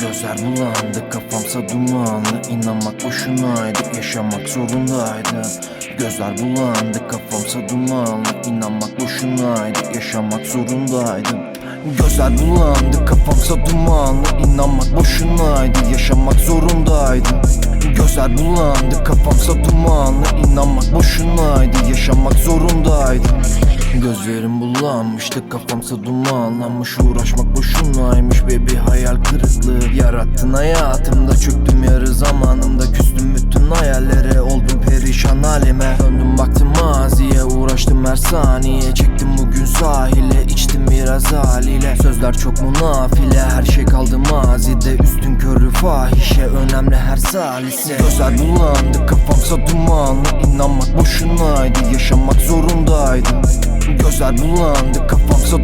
Gözler bulandı kafamsa dumanlı. İnanmak boşunaydı yaşamak zorundaydım Gözler bulandı kafamsa dumanlı. İnanmak boşunaydı yaşamak zorundaydım Gözler bulandı kafamsa dumanlı. İnanmak boşunaydı yaşamak zorundaydım Gözler bulandı kafamsa dumanlı. İnanmak boşunaydı yaşamak zorundaydım Gözlerim bulanmıştı kafamsa dumanlanmış. Uğraşmak boşunaymış be bir hayal kırıklığı Yarattın hayatımda. Çöktüm yarı zamanımda Küstüm bütün hayallere. Oldum perişan halime. Döndüm baktım maziye uğraştım her saniye. Çektim bugün sahile içtim biraz haliyle. Sözler çok munafile her şey kaldı mazide. Üstün körü fahişe önemli her salise. Gözler bulandı kafamsa dumanlı. İnanmak boşunaydı yaşamak zorundaydım. Gözler bulandı kafamsa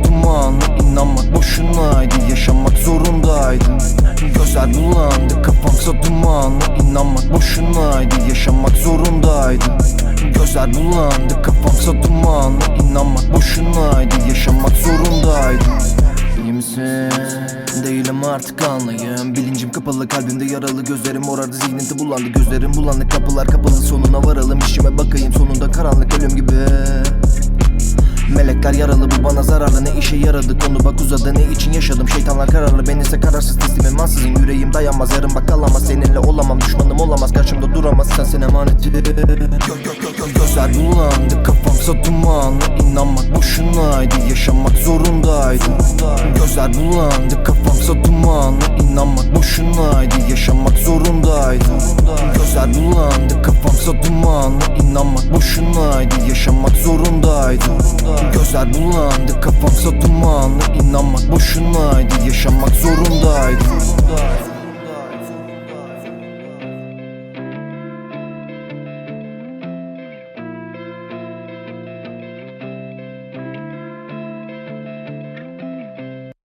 Gözler bulandı kafamsa dumanlı. İnanmak boşunaydı yaşamak zorundaydım Gözler bulandı kafamsa dumanlı. İnanmak boşunaydı yaşamak zorundaydım İyi misin? Değilim artık anlayın Bilincim kapalı kalbimde yaralı. Gözlerim morardı zihninti bulandı Gözlerim bulandı kapılar kapalı. Sonuna varalım işime bakayım. Sonunda karanlık ölüm gibi Melekler yaralı bu bana zararlı. Ne işe yaradı konu? Bak uzadı. Ne için yaşadım? Şeytanlar kararlı. Ben ise kararsız teslimim ansızın yüreğim dayanmaz. Yarın bak kalamaz. Seninle olamam. Düşmanım olamaz. Karşımda duramaz. Sensin gö, gö, gö, Gözler bulandı. Kafamsa dumanlı inanmak boşunaydı. Yaşamak zorundaydım. Gözler bulandı. Kafamsa dumanlı inanmak boşunaydı. Yaşamak zorundaydım. Gözler bulandı kafamsa dumanlı inanmak boşunaydı yaşamak zorundaydım Gözler bulandı kafamsa dumanlı inanmak boşunaydı yaşamak zorundaydım